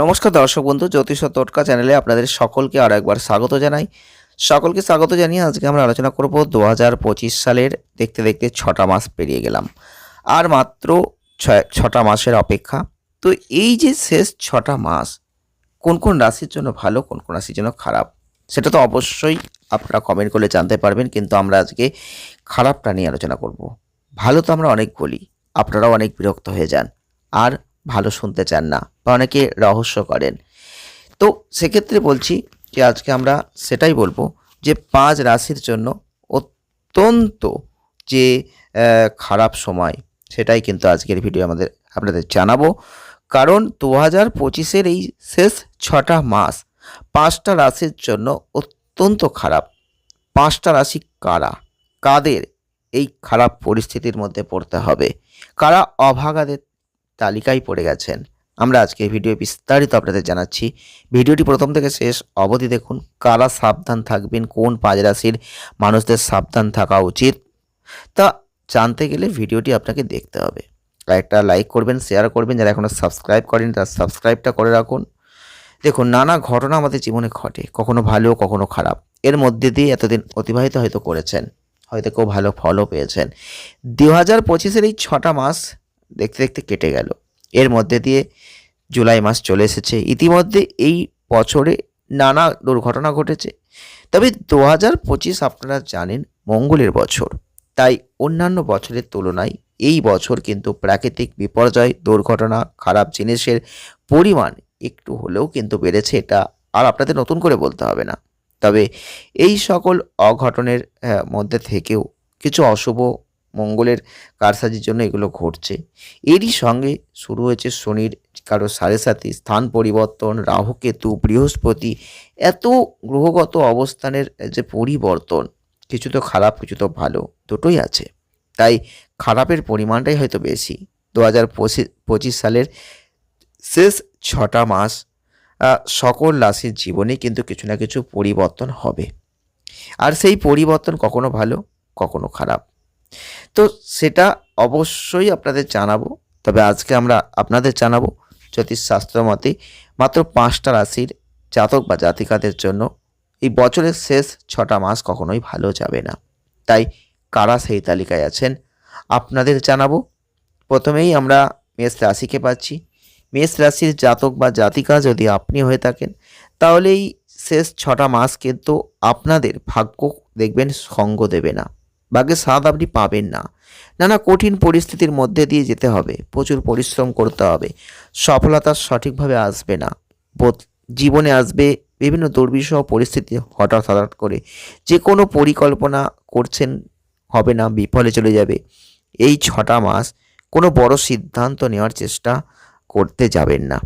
নমস্কার দর্শক বন্ধু, জ্যোতিষ টোটকা চ্যানেলে আপনাদের সকলকে আরও একবার স্বাগত জানাই। সকলকে স্বাগত জানিয়ে আজকে আমরা আলোচনা করব দু হাজার পঁচিশ সালের দেখতে দেখতে ছটা মাস পেরিয়ে গেলাম। আর মাত্র ছটা মাসের অপেক্ষা। তো এই যে শেষ ছটা মাস, কোন কোন রাশির জন্য ভালো, কোন কোন রাশির জন্য খারাপ, সেটা তো অবশ্যই আপনারা কমেন্ট করলে জানতে পারবেন, কিন্তু আমরা আজকে খারাপটা নিয়ে আলোচনা করব। ভালো তো আমরা অনেক বলি, আপনারাও অনেক বিরক্ত হয়ে যান। আর ভালো শুনতে চান না বা অনেকে রহস্য করেন। তো সেক্ষেত্রে বলছি যে আজকে আমরা সেটাই বলব যে পাঁচ রাশির জন্য অত্যন্ত যে খারাপ সময় সেটাই কিন্তু আজকের ভিডিও আমাদের আপনাদের জানাব। কারণ দু হাজার পঁচিশের এই শেষ ছটা মাস পাঁচটা রাশির জন্য অত্যন্ত খারাপ। পাঁচটা রাশি কারা? কাদের এই খারাপ পরিস্থিতির মধ্যে পড়তে হবে? কারা অভাগাদের তালিকায় পড়ে গেছেন। আমরা আজকে ভিডিও বিস্তারিত আপনাদের জানাচ্ছি। ভিডিওটি প্রথম থেকে শেষ অবধি দেখুন, কারা সাবধান থাকবেন, কোন পাঁচ রাশির মানুষদের সাবধান থাকা উচিত, তা জানতে গেলে ভিডিওটি আপনাকে দেখতে হবে। একটা লাইক করবেন, শেয়ার করবেন, যারা এখনও সাবস্ক্রাইব করেন তার সাবস্ক্রাইবটা করে রাখুন। দেখুন, নানা ঘটনা আমাদের জীবনে ঘটে, কখনো ভালো, কখনো খারাপ। এর মধ্যে দিয়ে এতদিন অতিবাহিত হয়তো করেছেন, হয়তো কেউ ভালো ফলও পেয়েছেন। দু হাজার পঁচিশের এই ছটা মাস দেখতে দেখতে কেটে গেল। এর মধ্যে দিয়ে জুলাই মাস চলে এসেছে। ইতিমধ্যে এই বছরে নানা দুর্ঘটনা ঘটেছে। তবে দু হাজার পঁচিশ আপনারা জানেন, মঙ্গলের বছর। তাই অন্যান্য বছরের তুলনায় এই বছর কিন্তু প্রাকৃতিক বিপর্যয়, দুর্ঘটনা, খারাপ জিনিসের পরিমাণ একটু হলেও কিন্তু বেড়েছে এটা আর আপনাদের নতুন করে বলতে হবে না। তবে এই সকল অঘটনের মধ্যে থেকেও কিছু অশুভ মঙ্গলের কারসাজির জন্য এগুলো ঘটছে। এরই সঙ্গে শুরু হয়েছে শনির কারও সাড়ে সাথে স্থান পরিবর্তন, রাহুকেতু, বৃহস্পতি, এত গ্রহগত অবস্থানের যে পরিবর্তন, কিছু তো খারাপ, কিছু তো ভালো, দুটোই আছে। তাই খারাপের পরিমাণটাই হয়তো বেশি। দু হাজার পঁচিশ সালের শেষ ছটা মাস সকল রাশির জীবনে কিন্তু কিছু না কিছু পরিবর্তন হবে। আর সেই পরিবর্তন কখনো ভালো, কখনো খারাপ। তো সেটা অবশ্যই আপনাদের জানাব। তবে আজকে আমরা আপনাদের জানাব জ্যোতিষশাস্ত্র মতে মাত্র পাঁচটা রাশির জাতক বা জাতিকাদের জন্য এই বছরের শেষ ছটা মাস কখনোই ভালো যাবে না। তাই কারা সেই তালিকায় আছেন আপনাদের জানাব। প্রথমেই আমরা মেষ রাশিকে পাচ্ছি। মেষ রাশির জাতক বা জাতিকা যদি আপনি হয়ে থাকেন তাহলে এই শেষ ছটা মাস কিন্তু আপনাদের ভাগ্য দেখবেন সঙ্গ দেবে না। ভাগ্যের স্বাদ আপনি পাবেন না। নানা কঠিন পরিস্থিতির মধ্যে দিয়ে যেতে হবে, প্রচুর পরিশ্রম করতে হবে। সফলতা সঠিকভাবে আসবে না। জীবনে আসবে বিভিন্ন দুর্বিষহ পরিস্থিতি হঠাৎ হঠাৎ করে। যে কোনো পরিকল্পনা করছেন, হবে না, বিফলে চলে যাবে। এই ছটা মাস কোনো বড় সিদ্ধান্ত নেওয়ার চেষ্টা করতে যাবেন না।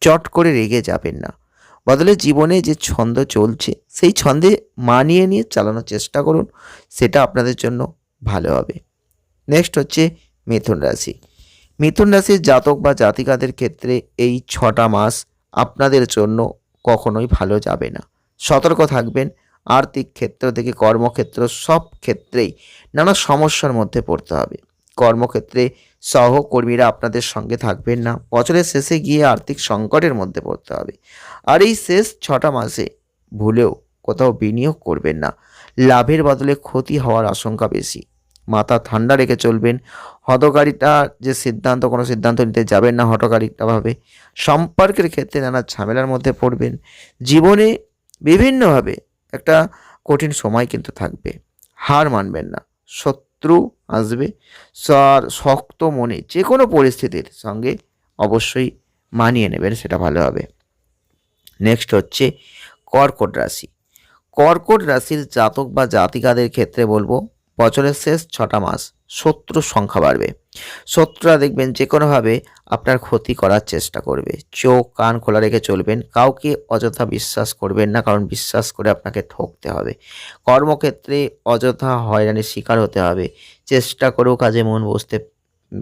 চট করে রেগে যাবেন না। বদলে জীবনে যে ছন্দ চলছে, সেই ছন্দে মানিয়ে নিয়ে চালানোর চেষ্টা করুন, সেটা আপনাদের জন্য ভালো হবে। নেক্সট হচ্ছে মিথুন রাশি। মিথুন রাশির জাতক বা জাতিকাদের ক্ষেত্রে এই ছটা মাস আপনাদের জন্য কখনোই ভালো যাবে না। সতর্ক থাকবেন, আর্থিক ক্ষেত্র থেকে কর্মক্ষেত্র সব ক্ষেত্রেই নানা সমস্যার মধ্যে পড়তে হবে। কর্মক্ষেত্রে সহকর্মীরা আপনাদের সঙ্গে থাকবেন না। বছরের শেষে গিয়ে আর্থিক সংকটের মধ্যে পড়তে হবে। আর এই শেষ ছটা মাসে ভুলেও কোথাও বিনিয়োগ করবেন না। লাভের বদলে ক্ষতি হওয়ার আশঙ্কা বেশি। মাথা ঠান্ডা রেখে চলবেন। হতকারিতা যে সিদ্ধান্ত, কোনো সিদ্ধান্ত নিতে যাবেন না হটকারিতাভাবে সম্পর্কের ক্ষেত্রে নানা ঝামেলার মধ্যে পড়বেন। জীবনে বিভিন্নভাবে একটা কঠিন সময় কিন্তু থাকবে। হার মানবেন না। শত্রু আসবে। আর শক্ত মনে যে কোনো পরিস্থিতির সঙ্গে অবশ্যই মানিয়ে নেবেন, সেটা ভালো হবে। নেক্সট হচ্ছে কর্কট রাশি। কর্কট রাশির জাতক বা জাতিকাদের ক্ষেত্রে বলব, বছরের শেষ ছটা মাস শত্রুর সংখ্যা বাড়বে। শত্রুরা দেখবেন যে কোনোভাবে আপনার ক্ষতি করার চেষ্টা করবে। চোখ, কান খোলা রেখে চলবেন, কাউকে অযথা বিশ্বাস করবেন না, কারণ বিশ্বাস করে আপনাকে ঠকতে হবে। কর্মক্ষেত্রে অযথা হয়রানির শিকার হতে হবে। চেষ্টা করেও কাজে মন বসতে,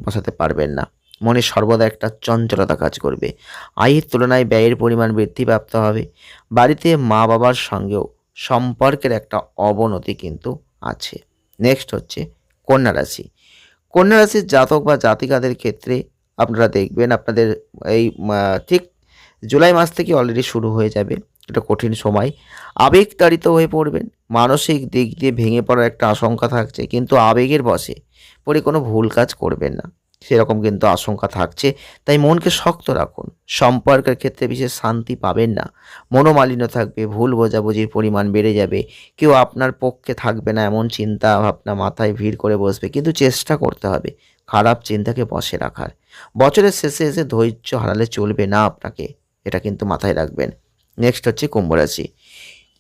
বসাতে পারবেন না। মনে সর্বদা একটা চঞ্চলতা কাজ করবে। আয়ের তুলনায় ব্যয়ের পরিমাণ বৃদ্ধিপ্রাপ্ত হবে। বাড়িতে মা বাবার সঙ্গেও সম্পর্কের একটা অবনতি কিন্তু আছে। নেক্সট হচ্ছে কন্যা রাশি। কন্যা রাশির জাতক বা জাতিকাদের ক্ষেত্রে আপনারা দেখবেন আপনাদের এই ঠিক জুলাই মাস থেকে অলরেডি শুরু হয়ে যাবে। এটা কঠিন সময়। আবেগতাড়িত হয়ে পড়বেন। মানসিক দিক দিয়ে ভেঙে পড়ার একটা আশঙ্কা থাকছে। কিন্তু আবেগের বসে পরে কোনো ভুল কাজ করবেন না। সেরকম কিন্তু আশঙ্কা থাকছে। তাই মনকে শক্ত রাখুন। সম্পর্কের ক্ষেত্রে বিশেষ শান্তি পাবেন না। মনোমালিন্য থাকবে, ভুল বোঝাবুঝির পরিমাণ বেড়ে যাবে। কেউ আপনার পক্ষে থাকবে না এমন চিন্তা ভাবনা মাথায় ভিড় করে বসবে। কিন্তু চেষ্টা করতে হবে, খারাপ চিন্তাকে বসে রাখার। বছরের শেষে এসে ধৈর্য হারালে চলবে না আপনাকে, এটা কিন্তু মাথায় রাখবেন। নেক্সট হচ্ছে কুম্ভ রাশি।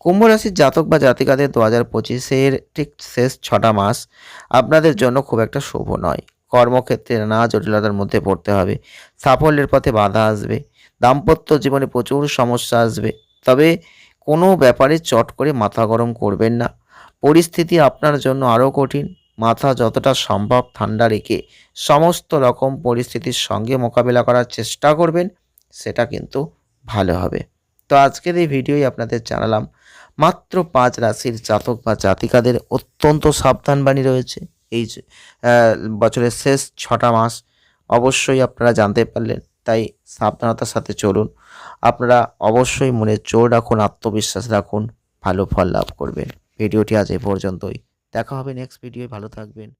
কুম্ভ রাশির জাতক বা জাতিকাদের দু হাজার পঁচিশের ঠিক শেষ ছটা মাস আপনাদের জন্য খুব একটা শুভ নয়। কর্মক্ষেত্রে নানা জটিলতার মধ্যে পড়তে হবে। সাফল্যের পথে বাধা আসবে। দাম্পত্য জীবনে প্রচুর সমস্যা আসবে। তবে কোনো ব্যাপারে চট করে মাথা গরম করবেন না। পরিস্থিতি আপনার জন্য আরও কঠিন। মাথা যতটা সম্ভব ঠান্ডা রেখে সমস্ত রকম পরিস্থিতির সঙ্গে মোকাবিলা করার চেষ্টা করবেন, সেটা কিন্তু ভালো হবে। তো আজকের এই ভিডিওই আপনাদের জানালাম। মাত্র পাঁচ রাশির জাতক বা জাতিকাদের অত্যন্ত সাবধানবাণী রয়েছে। এই বছরের শেষ ছটা মাস অবশ্যই আপনারা জানতে পারলেন, তাই সাবধানতার সাথে চলুন। আপনারা অবশ্যই মনে জোর রাখুন, আত্মবিশ্বাস রাখুন, ভালো ফল লাভ করবেন। ভিডিওটি আজ এ পর্যন্তই। দেখা হবে নেক্সট ভিডিওয় ভালো থাকবেন।